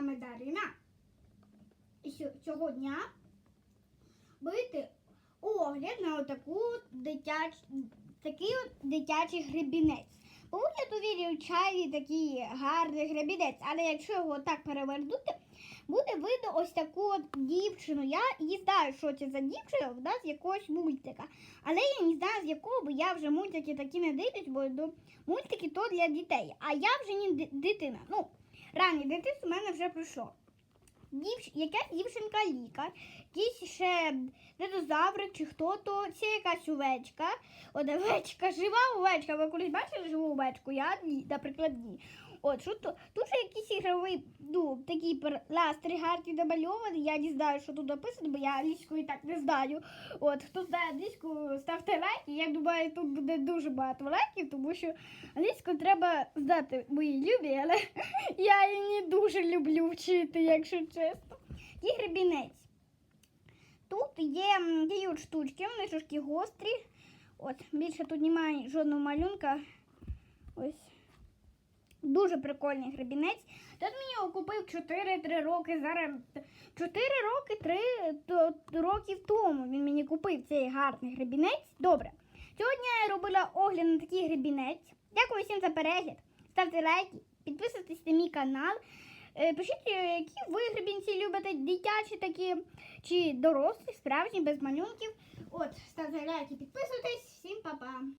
вами Дарина. І сьо- цього дня бити огляд на отаку дитяч... такий от дитячий гребінець. По вигляду чайний такий гарний гребінець, але якщо його так перевернути, буде видно ось таку от дівчину. Я її знаю, що це за дівчина, вона з якогось мультика. Але я не знаю з якого, бо я вже мультики такі не дивлюсь, бо ну, мультики то для дітей. А я вже не дитина. Ну, раннє дитинство в мене вже пройшло. Дівч... Якась дівчинка лікар, якийсь ще динозаврик чи хто то, це якась овечка. От овечка, жива овечка. Ви колись бачили живу овечку? Я ні, наприклад, ні. От, що то, тут ще якийсь ігровий, ну, такий пластир гарний намальований. Я не знаю, що тут написано, бо я англійську і так не знаю. От, хто знає англійську, ставте лайки. Я думаю, тут буде дуже багато лайків, тому що англійську треба знати мої любі, але я її не дуже люблю вчити, якщо чесно. І гребінець. Тут є м, штучки, вони трошки гострі. От, більше тут немає жодного малюнка. Ось. Дуже прикольний гребінець. Тут мені його купив 4-3 роки. Зараз 4 роки 3 то- років тому він мені купив цей гарний гребінець. Добре. Сьогодні я робила огляд на такий гребінець. Дякую всім за перегляд. Ставте лайки, підписуйтесь на мій канал. Е, Пишіть, е, які ви гребінці любите, дитячі такі чи дорослі, справжні, без малюнків. От, ставте лайки, підписуйтесь. Всім па-па.